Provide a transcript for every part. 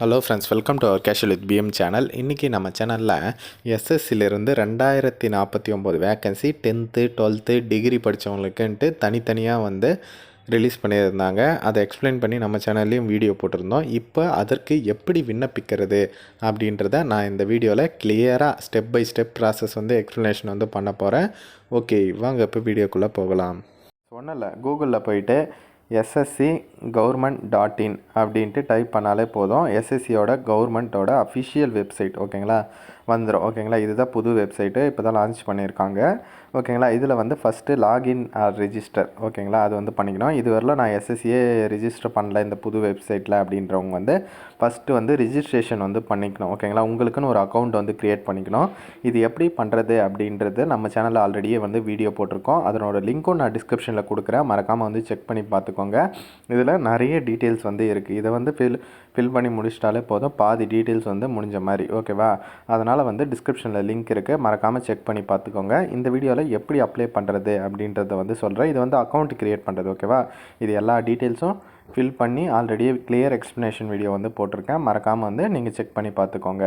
Hello friends welcome to our casual with PM channel இன்றைக்கி நம்ம சேனலில் எஸ்எஸ்சிலிருந்து ரெண்டாயிரத்தி நாற்பத்தி ஒம்பது வேக்கன்சி டென்த்து டுவெல்த்து டிகிரி படித்தவங்களுக்குன்ட்டு தனித்தனியாக வந்து ரிலீஸ் பண்ணியிருந்தாங்க. அதை எக்ஸ்பிளைன் பண்ணி நம்ம சேனல்லையும் வீடியோ போட்டிருந்தோம். இப்போ அதற்கு எப்படி விண்ணப்பிக்கிறது அப்படின்றத நான் இந்த வீடியோவில் கிளியராக ஸ்டெப் பை ஸ்டெப் ப்ராசஸ் வந்து எக்ஸ்ப்ளனேஷன் வந்து பண்ண போகிறேன் ஓகே வாங்க இப்போ வீடியோக்குள்ளே போகலாம். ஒன்றும் இல்லை கூகுளில் போயிட்டு எஸ்எஸ்சி கவர்மெண்ட் டாட் இன் அப்படின்ட்டு டைப் பண்ணாலே போதும். எஸ்எஸ்சியோட கவர்மெண்ட்டோட அஃபிஷியல் வெப்சைட் ஓகேங்களா? வந்துடும் ஓகேங்களா? இதுதான் புது வெப்சைட்டு. இப்போ தான் லான்ச் பண்ணியிருக்காங்க. ஓகேங்களா? இதில் வந்து ஃபஸ்ட்டு லாகின் ஆர் ரிஜிஸ்டர் ஓகேங்களா? அது வந்து பண்ணிக்கணும். இது வரல நான் எஸ்எஸ்சியே ரிஜிஸ்டர் பண்ணல இந்த புது வெப்சைட்டில் அப்படின்றவங்க வந்து ஃபஸ்ட்டு வந்து ரிஜிஸ்ட்ரேஷன் வந்து பண்ணிக்கணும். ஓகேங்களா? உங்களுக்குன்னு ஒரு அக்கௌண்ட் வந்து க்ரியேட் பண்ணிக்கணும். இது எப்படி பண்ணுறது அப்படின்றது நம்ம சேனலில் ஆல்ரெடியே வந்து வீடியோ போட்டிருக்கோம். அதனோட லிங்க்கும் நான் டிஸ்கிரிப்ஷனில் கொடுக்குறேன். மறக்காமல் வந்து செக் பண்ணி பார்த்துக்கோங்க. இதில் நிறைய டீட்டெயில்ஸ் வந்து இருக்குது இதை வந்து ஃபில் ஃபில் பண்ணி முடிச்சிட்டாலே போதும். பாதி டீட்டெயில்ஸ் வந்து முடிஞ்ச மாதிரி. ஓகேவா அதனால் வந்து டிஸ்கிரிப்ஷனில் லிங்க் இருக்குது மறக்காமல் செக் பண்ணி பார்த்துக்கோங்க. இந்த வீடியோவில் எப்படி அப்ளை பண்ணுறது அப்படின்றத வந்து சொல்கிறேன் இது வந்து அக்கௌண்ட் க்ரியேட் பண்ணுறது ஓகேவா இது எல்லா டீட்டெயில்ஸும் ஃபில் பண்ணி ஆல்ரெடி கிளியர் எக்ஸ்ப்ளனேஷன் வீடியோ வந்து போட்டிருக்கேன். மறக்காமல் வந்து நீங்கள் செக் பண்ணி பார்த்துக்கோங்க.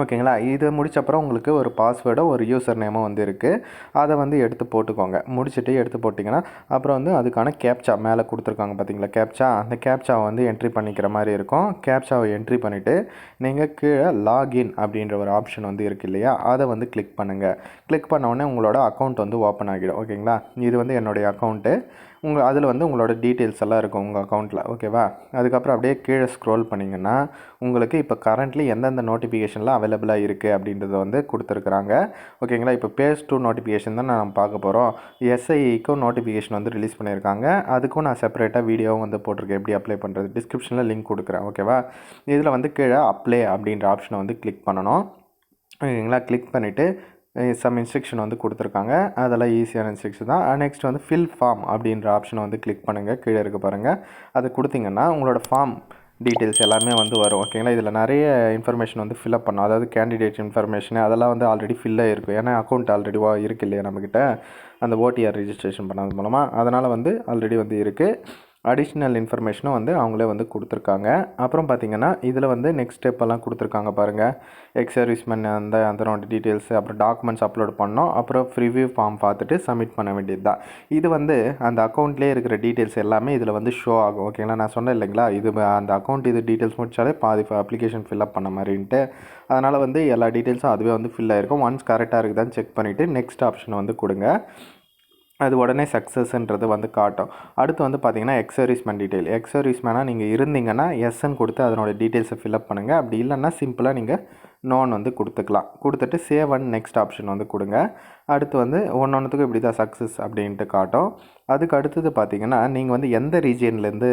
ஓகேங்களா? இது முடிச்ச அப்புறம் உங்களுக்கு ஒரு பாஸ்வேர்டோ ஒரு யூசர் நேமோ வந்து இருக்குது அதை வந்து எடுத்து போட்டுக்கோங்க. முடிச்சுட்டு எடுத்து போட்டிங்கன்னா அப்புறம் வந்து அதுக்கான கேப்சா மேலே கொடுத்துருக்காங்க பார்த்தீங்களா கேப்சா அந்த கேப்சாவை வந்து என்ட்ரி பண்ணிக்கிற மாதிரி இருக்கும். கேப்சாவை என்ட்ரி பண்ணிவிட்டு நீங்கள் கீழே லாகின் அப்படின்ற ஒரு ஆப்ஷன் வந்து இருக்குது இல்லையா? அதை வந்து கிளிக் பண்ணுங்கள் கிளிக் பண்ண உடனே உங்களோட அக்கௌண்ட் வந்து ஓப்பன் ஆகிடும். ஓகேங்களா? இது வந்து என்னுடைய அக்கௌண்ட்டு உங்கள் அதில் வந்து உங்களோட டீட்டெயில்ஸ் எல்லாம் இருக்கும் உங்கள் அக்கௌண்ட்டில் ஓகேவா அதுக்கப்புறம் அப்படியே கீழே ஸ்க்ரோல் பண்ணிங்கன்னா உங்களுக்கு இப்போ கரண்ட்லி எந்தெந்த நோட்டிஃபிகேஷன்லாம் அவைலபிளாக இருக்குது அப்படின்றத வந்து கொடுத்துருக்குறாங்க. ஓகேங்களா இப்போ பேஸ் டூ நோட்டிஃபிகேஷன் தான் நம்ம பார்க்க போகிறோம் எஸ்ஐக்கும் நோட்டிஃபிகேஷன் வந்து ரிலீஸ் பண்ணியிருக்காங்க. அதுக்கும் நான் செப்பரேட்டாக வீடியோவும் வந்து போட்டிருக்கேன். எப்படி அப்ளை பண்ணுறது டிஸ்கிரிப்ஷனில் லிங்க் கொடுக்குறேன். ஓகேவா இதில் வந்து கீழே அப்ளை அப்படின்ற ஆப்ஷனை வந்து கிளிக் பண்ணணும். ஓகேங்களா கிளிக் பண்ணிவிட்டு சம் இன்ஸ்ட்ரக்ஷன் வந்து கொடுத்துருக்காங்க. அதெல்லாம் ஈஸியான இன்ஸ்ட்ரக்ஷன் தான். நெக்ஸ்ட் வந்து ஃபில் ஃபார்ம் அப்படின்ற ஆப்ஷனை வந்து கிளிக் பண்ணுங்கள் கீழே இருக்க பாருங்கள் அது கொடுத்தீங்கன்னா உங்களோட ஃபார்ம் டீட்டெயில்ஸ் எல்லாமே வந்து வரும். ஓகேங்களா இதில் நிறைய இன்ஃபர்மேஷன் வந்து ஃபில்அப் பண்ணும். அதாவது கேண்டிடேட் இன்ஃபர்மேஷன் அதெல்லாம் வந்து ஆல்ரெடி ஃபில்லாக இருக்கும் ஏன்னா அக்கௌண்ட் ஆல்ரெடி இருக்குது இல்லையா நம்மக்கிட்ட அந்த ஓடிஆர் ரிஜிஸ்ட்ரேஷன் பண்ணது மூலமாக அதனால் வந்து ஆல்ரெடி வந்து இருக்குது அடிஷ்னல் இன்ஃபர்மேஷனும் வந்து அவங்களே வந்து கொடுத்துருக்காங்க. அப்புறம் பார்த்திங்கன்னா இதில் வந்து நெக்ஸ்ட் ஸ்டெப் எல்லாம் கொடுத்துருக்காங்க பாருங்கள் எக்ஸ் சர்வீஸ்மேன் அந்த அதனோட டீட்டெயில்ஸ் அப்புறம் டாக்குமெண்ட்ஸ் அப்லோட் பண்ணோம். அப்புறம் ரிவ்யூ ஃபார்ம் பார்த்துட்டு சப்மிட் பண்ண வேண்டியது தான் இது வந்து அந்த அக்கௌண்ட்லேயே இருக்கிற டீட்டெயில்ஸ் எல்லாமே இதில் வந்து ஷோ ஆகும். ஓகேங்களா நான் சொன்னேன் இல்லைங்களா? இது அந்த அக்கௌண்ட் இது டீட்டெயில்ஸ் முடிச்சாலே பாதி அப்ளிகேஷன் ஃபில்அப் பண்ண மாதிரின்ட்டு. அதனால் வந்து எல்லா டீட்டெயில்ஸும் அதுவே வந்து ஃபில் ஆகிருக்கும் ஒன்ஸ் கரெக்டாக இருக்குதான்னு செக் பண்ணிவிட்டு நெக்ஸ்ட் ஆப்ஷன் வந்து கொடுங்க. அது உடனே சக்ஸஸ்ன்றது வந்து காட்டும். அடுத்து வந்து பார்த்தீங்கன்னா எக்ஸர்வீஸ்மேன் டீட்டெயில் எக்ஸர்வீஸ்மேனாக நீங்கள் இருந்தீங்கன்னா எஸ்ன்னு கொடுத்து அதனோட டீட்டெயில்ஸை ஃபில்அப் பண்ணுங்கள் அப்படி இல்லைன்னா சிம்பிளாக நீங்கள் நோன் வந்து கொடுத்துக்கலாம். கொடுத்துட்டு சேவ் அண்ட் நெக்ஸ்ட் ஆப்ஷன் வந்து கொடுங்க. அடுத்து வந்து ஒன்று ஒன்றுத்துக்கும் இப்படி தான் சக்ஸஸ் அப்படின்ட்டு காட்டும். அதுக்கு அடுத்தது பார்த்தீங்கன்னா நீங்கள் வந்து எந்த ரீஜியன்லேருந்து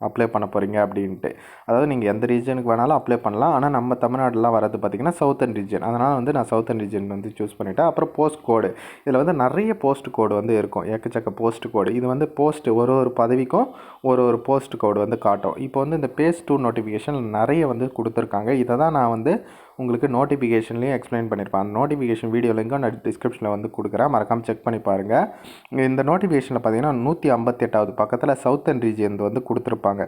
அப்ளை பண்ண போகிறீங்க அப்படின்ட்டு. அதாவது நீங்கள் எந்த ரீஜனுக்கு வேணாலும் அப்ளை பண்ணலாம். ஆனால் நம்ம தமிழ்நாடுலாம் வரது பார்த்திங்கன்னா சவுத்தன் ரீஜன் அதனால் வந்து நான் சவுத்தன் ரீஜன் வந்து சூஸ் பண்ணிவிட்டேன் அப்புறம் போஸ்ட் கோடு இதில் வந்து நிறைய போஸ்ட் கோடு வந்து இருக்கும். எக்கச்சக்க போஸ்ட் கோடு இது வந்து போஸ்ட் ஒரு ஒரு பதவிக்கும் ஒரு ஒரு போஸ்ட் கோடு வந்து காட்டும். இப்போ வந்து இந்த பேஸ் டூ நோட்டிஃபிகேஷன் நிறைய வந்து கொடுத்துருக்காங்க. இதை தான் நான் வந்து உங்களுக்கு நோட்டிஃபிகேஷன்லேயும் எக்ஸ்பிளைன் பண்ணியிருப்பேன் அந்த நோட்டிஃபிகேஷன் வீடியோ லிங்க்கும் நான் டிஸ்கிரிப்ஷனில் வந்து கொடுக்குறேன். மறக்காமல் செக் பண்ணி பாருங்கள் இந்த நோட்டிஃபிகேஷனில் பார்த்தீங்கன்னா நூற்றி ஐம்பத்தெட்டாவது பக்கத்தில் சவுத்தன் ரீஜியன் வந்து கொடுத்துருப்பாங்க.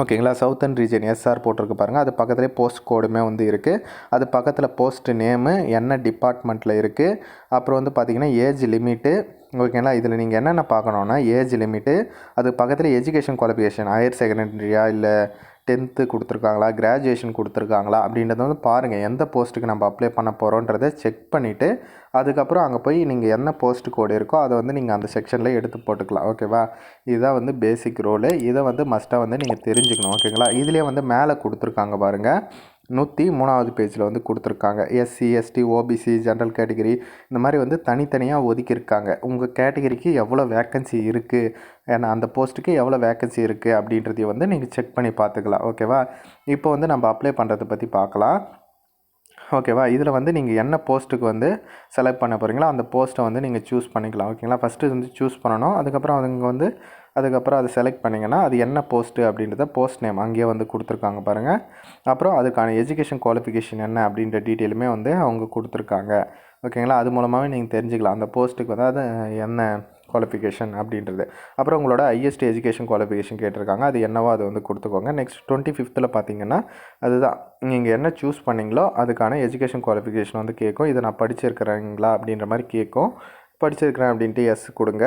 ஓகேங்களா சவுத்தன் ரீஜன் எஸ்ஆர் போட்டிருக்கு பாருங்கள் அது பக்கத்துலேயே போஸ்ட் கோடுமே வந்து இருக்குது அது பக்கத்தில் போஸ்ட் நேமு என்ன டிபார்ட்மெண்ட்டில் இருக்குது அப்புறம் வந்து பார்த்திங்கன்னா ஏஜ் லிமிட்டு ஓகேங்களா? இதில் நீங்கள் என்னென்ன பார்க்கணுன்னா ஏஜ் லிமிட்டு அது பக்கத்தில் எஜுகேஷன் குவாலிஃபிகேஷன் ஹையர் செகண்டரியா இல்லை டென்த்து கொடுத்துருக்காங்களா கிராஜுவேஷன் கொடுத்துருக்காங்களா அப்படின்றத வந்து பாருங்கள் எந்த போஸ்ட்டுக்கு நம்ம அப்ளை பண்ண போகிறோன்றதை செக் பண்ணிவிட்டு அதுக்கப்புறம் அங்கே போய் நீங்கள் என்ன போஸ்ட் கோடு இருக்கோ அதை வந்து நீங்கள் அந்த செக்ஷனில் எடுத்து போட்டுக்கலாம். ஓகேவா? இதுதான் வந்து பேசிக் ரோலு. இதை வந்து மஸ்ட்டாக வந்து நீங்கள் தெரிஞ்சுக்கணும். ஓகேங்களா? இதுலேயே வந்து மேலே கொடுத்துருக்காங்க பாருங்கள் நூற்றி மூணாவது பேஜில் வந்து கொடுத்துருக்காங்க. SC ST OBC general category இந்த மாதிரி வந்து தனித்தனியாக ஒதுக்கியிருக்காங்க. உங்கள் கேட்டகிரிக்கு எவ்வளோ வேக்கன்சி இருக்குது ஏன்னா அந்த போஸ்ட்டுக்கு எவ்வளோ வேக்கன்சி இருக்குது அப்படின்றதையும் வந்து நீங்கள் செக் பண்ணி பார்த்துக்கலாம். ஓகேவா இப்போ வந்து நம்ம அப்ளை பண்ணுறதை பற்றி பார்க்கலாம். ஓகேவா இதில் வந்து நீங்கள் என்ன போஸ்ட்டுக்கு வந்து செலக்ட் பண்ண போகிறீங்களோ அந்த போஸ்ட்டை வந்து நீங்கள் சூஸ் பண்ணிக்கலாம். ஓகேங்களா ஃபஸ்ட்டு வந்து சூஸ் பண்ணணும். அதுக்கப்புறம் அவங்க வந்து அதுக்கப்புறம் அதை செலக்ட் பண்ணிங்கன்னா அது என்ன போஸ்ட்டு அப்படின்றத போஸ்ட் நேம் அங்கேயே வந்து கொடுத்துருக்காங்க பாருங்கள் அப்புறம் அதுக்கான எஜுகேஷன் குவாலிஃபிகேஷன் என்ன அப்படின்ற டீட்டெயிலுமே வந்து அவங்க கொடுத்துருக்காங்க. ஓகேங்களா அது மூலமாகவே நீங்கள் தெரிஞ்சுக்கலாம். அந்த போஸ்ட்டுக்கு வந்து அது என்ன குவாலிஃபிகேஷன் அப்படின்றது. அப்புறம் உங்களோட ஹையஸ்ட் எஜுகேஷன் குவாலிஃபிகேஷன் கேட்டிருக்காங்க. அது என்னவோ அது வந்து கொடுத்துக்கோங்க. நெக்ஸ்ட் டுவெண்ட்டி ஃபிஃப்த்தில் பார்த்தீங்கன்னா அதுதான். நீங்கள் என்ன சூஸ் பண்ணீங்களோ அதுக்கான எஜுகேஷன் குவாலிஃபிகேஷன் வந்து கேட்கும். இதை நான் படிச்சிருக்கிறேங்களா அப்படின்ற மாதிரி கேட்கும். படிச்சிருக்கிறேன் அப்படின்ட்டு எஸ் கொடுங்க.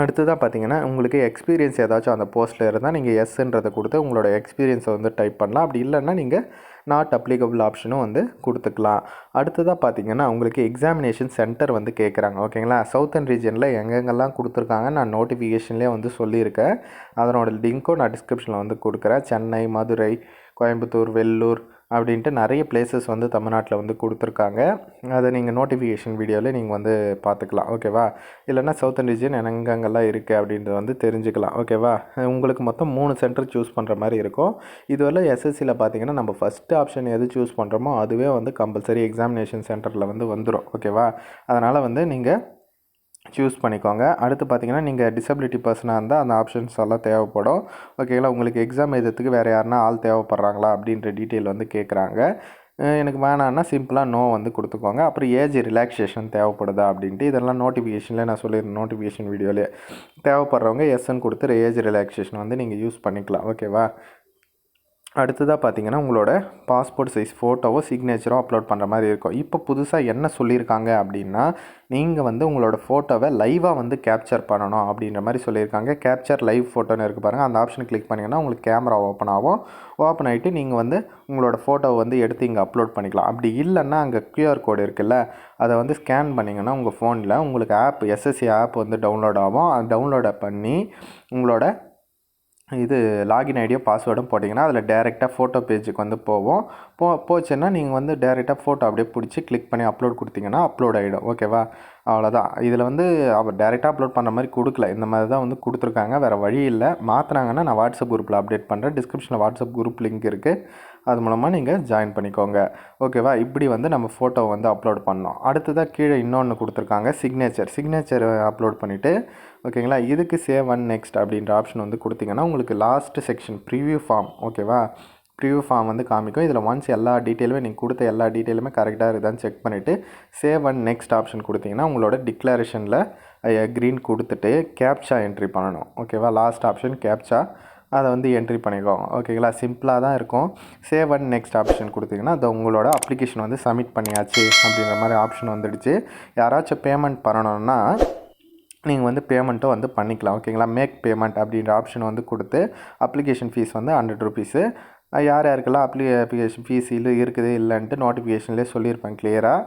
அடுத்ததாக பார்த்தீங்கன்னா உங்களுக்கு எக்ஸ்பீரியன்ஸ் ஏதாச்சும் அந்த போஸ்ட்டில் இருந்தால் நீங்கள் எஸ்ன்றதை கொடுத்து உங்களோட எக்ஸ்பீரியன்ஸை வந்து டைப் பண்ணலாம். அப்படி இல்லைன்னா நீங்கள் நாட் அப்ளிகபிள் ஆப்ஷனும் வந்து கொடுத்துக்கலாம். அடுத்ததாக பார்த்தீங்கன்னா உங்களுக்கு எக்ஸாமினேஷன் சென்டர் வந்து கேட்குறாங்க ஓகேங்களா சவுத்தன் ரீஜனில் எங்கெங்கெல்லாம் கொடுத்துருக்காங்க நான் நோட்டிஃபிகேஷன்லேயே வந்து சொல்லியிருக்கேன். அதனோட லிங்க்கும் நான் டிஸ்கிரிப்ஷனில் வந்து கொடுக்குறேன். சென்னை மதுரை கோயம்புத்தூர் வெள்ளூர் அப்படின்ட்டு நிறைய பிளேசஸ் வந்து தமிழ்நாட்டில் வந்து கொடுத்துருக்காங்க. அதை நீங்கள் நோட்டிஃபிகேஷன் வீடியோவில் நீங்கள் வந்து பார்த்துக்கலாம். ஓகேவா இல்லைன்னா சவுத் ரீஜன் எங்கெங்கெல்லாம் இருக்குது அப்படின்றத வந்து தெரிஞ்சுக்கலாம். ஓகேவா உங்களுக்கு மொத்தம் மூணு சென்டர் சூஸ் பண்ணுற மாதிரி இருக்கும். இதுவரை எஸ்எஸ்சியில் பார்த்தீங்கன்னா நம்ம ஃபஸ்ட்டு ஆப்ஷன் எது சூஸ் பண்ணுறோமோ அதுவே வந்து கம்பல்சரி எக்ஸாமினேஷன் சென்டரில் வந்து வந்துடும் ஓகேவா அதனால் வந்து நீங்கள் சூஸ் பண்ணிக்கோங்க. அடுத்து பார்த்தீங்கன்னா நீங்கள் டிசபிலிட்டி பர்சனாக இருந்தால் அந்த ஆப்ஷன்ஸ் எல்லாம் தேவைப்படும். ஓகேங்களா உங்களுக்கு எக்ஸாம் எழுதுறதுக்கு வேறு யாருனா ஆள் தேவைப்படுறாங்களா அப்படின்ற டீட்டெயில் வந்து கேட்குறாங்க எனக்கு வேணான்னா சிம்பிளாக நோ வந்து கொடுத்துக்கோங்க. அப்புறம் ஏஜ் ரிலாக்ஸேஷன் தேவைப்படுதா அப்படின்ட்டு இதெல்லாம் நோட்டிஃபிகேஷனில் நான் சொல்லியிருந்தேன் நோட்டிஃபிகேஷன் வீடியோவிலே தேவைப்படுறவங்க எஸ்என் கொடுத்து ஏஜ் ரிலாக்ஸேஷன் வந்து நீங்கள் யூஸ் பண்ணிக்கலாம். ஓகேவா அடுத்ததாக பார்த்தீங்கன்னா உங்களோட பாஸ்போர்ட் சைஸ் ஃபோட்டோவோ சிக்னேச்சரோ அப்லோட் பண்ணுற மாதிரி இருக்கும். இப்போ புதுசாக என்ன சொல்லியிருக்காங்க அப்படின்னா நீங்கள் வந்து உங்களோட ஃபோட்டோவை லைவாக வந்து கேப்சர் பண்ணணும் அப்படின்ற மாதிரி சொல்லியிருக்காங்க. கேப்சர் லைவ் ஃபோட்டோன்னு இருக்குது பாருங்கள் அந்த ஆப்ஷன் கிளிக் பண்ணிங்கன்னா உங்களுக்கு கேமரா ஓப்பன் ஆகும். ஓப்பன் ஆகிட்டு நீங்கள் வந்து உங்களோட ஃபோட்டோவை வந்து எடுத்து இங்கே அப்லோட் பண்ணிக்கலாம். அப்படி இல்லைன்னா அங்கே க்யூஆர் கோடு இருக்குல்ல அதை வந்து ஸ்கேன் பண்ணிங்கன்னா உங்கள் ஃபோனில் உங்களுக்கு ஆப் எஸ்எஸ்சி ஆப் வந்து டவுன்லோட் ஆகும். அது டவுன்லோடை பண்ணி உங்களோட இது லாகின் ஐடியோ பாஸ்வேர்டும் போட்டிங்கன்னா அதில் டேரெக்டாக ஃபோட்டோ பேஜுக்கு வந்து போவோம் போ போச்சுன்னா நீங்கள் வந்து டேரெக்டாக ஃபோட்டோ அப்படியே பிடிச்சி கிளிக் பண்ணி அப்லோட் கொடுத்தீங்கன்னா அப்லோட் ஆகிடும் ஓகேவா அவ்வளோதான் இதில் வந்து அவர் டேரெக்டாக அப்லோட் பண்ணுற மாதிரி கொடுக்கல. இந்த மாதிரி தான் வந்து கொடுத்துருக்காங்க. வேறு வழி இல்லை. மாற்றினாங்கன்னா நான் வாட்ஸ்அப் குரூப்பில் அப்டேட் பண்ணுறேன் டிஸ்கிரிப்ஷனில் வாட்ஸ்அப் குரூப் லிங்க் இருக்குது அது மூலமாக நீங்கள் ஜாயின் பண்ணிக்கோங்க. ஓகேவா இப்படி வந்து நம்ம ஃபோட்டோ வந்து அப்லோட் பண்ணோம் அடுத்ததாக கீழே இன்னொன்று கொடுத்துருக்காங்க சிக்னேச்சர் சிக்னேச்சர் அப்லோட் பண்ணிவிட்டு ஓகேங்களா இதுக்கு சேவ் அண்ட் நெக்ஸ்ட் அப்படின்ற ஆப்ஷன் வந்து கொடுத்தீங்கன்னா உங்களுக்கு லாஸ்ட் செக்ஷன் ப்ரிவியூ ஃபார்ம் ஓகேவா ப்ரிவியூ ஃபார்ம் வந்து காமிக்கும். இதில் ஒன்ஸ் எல்லா டீட்டெயிலுமே நீங்கள் கொடுத்த எல்லா டீட்டெயிலுமே கரெக்டாக இருக்குதான்னு செக் பண்ணிவிட்டு சேவ் அண்ட் நெக்ஸ்ட் ஆப்ஷன் கொடுத்தீங்கன்னா உங்களோட டிக்ளரேஷனில் க்ரீன் கொடுத்துட்டு கேப்சா என்ட்ரி பண்ணணும். ஓகேவா லாஸ்ட் ஆப்ஷன் கேப்சா அதை வந்து என்ட்ரி பண்ணிக்கோங்க ஓகேங்களா சிம்பிளாக தான் இருக்கும். சேவ் அண்ட் நெக்ஸ்ட் ஆப்ஷன் கொடுத்தீங்கன்னா அது உங்களோட அப்ளிகேஷன் வந்து சப்மிட் பண்ணியாச்சு அப்படின்ற மாதிரி ஆப்ஷன் வந்துடுச்சு. யாராச்சும் பேமெண்ட் பண்ணணும்னா நீங்கள் வந்து பேமெண்ட்டும் வந்து பண்ணிக்கலாம். ஓகேங்களா மேக் பேமெண்ட் அப்படின்ற ஆப்ஷன் வந்து கொடுத்து அப்ளிகேஷன் ஃபீஸ் வந்து ஹண்ட்ரட் ருபீஸு யார் யாருக்கெல்லாம் அப்ளி அப்ளிகேஷன் ஃபீஸ் இல்லை இருக்குது இல்லைன்ட்டு நோட்டிஃபிகேஷன்லேயே சொல்லியிருப்பேன் கிளியராக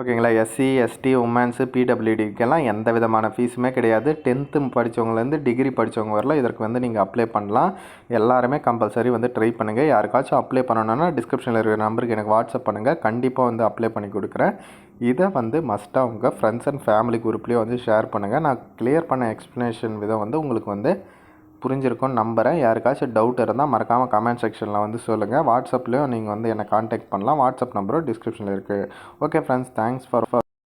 ஓகேங்களா? எஸ்சி எஸ்டி உமன்ஸு பிடபிள்யூடிக்கெல்லாம் எந்த விதமான ஃபீஸுமே கிடையாது. டென்த்து படித்தவங்கலேருந்து டிகிரி படித்தவங்க வரலாம். இதற்கு வந்து நீங்கள் அப்ளை பண்ணலாம். எல்லாருமே கம்பல்சரி வந்து ட்ரை பண்ணுங்கள் யாருக்காச்சும் அப்ளை பண்ணணுன்னா டிஸ்கிரிப்ஷனில் இருக்கிற நம்பருக்கு எனக்கு வாட்ஸ்அப் பண்ணுங்கள் கண்டிப்பாக வந்து அப்ளை பண்ணி கொடுக்குறேன். இதை வந்து மஸ்ட்டாக உங்கள் ஃப்ரெண்ட்ஸ் அண்ட் ஃபேமிலி குரூப்லேயே வந்து ஷேர் பண்ணுங்கள் நான் கிளியர் பண்ண எக்ஸ்ப்ளனேஷன் விதம் வந்து உங்களுக்கு வந்து புரிஞ்சிருக்கும்னு நம்புகிறேன் யாருக்காச்சும் டவுட் இருந்தால் மறக்காமல் கமெண்ட் செக்ஷனில் வந்து சொல்லுங்கள் வாட்ஸ்அப்லேயும் நீங்கள் வந்து என்னை காண்டாக்ட் பண்ணலாம். வாட்ஸ்அப் நம்பரும் டிஸ்கிரிப்ஷனில் இருக்குது ஓகே ஃப்ரெண்ட்ஸ் தேங்க்ஸ் ஃபார்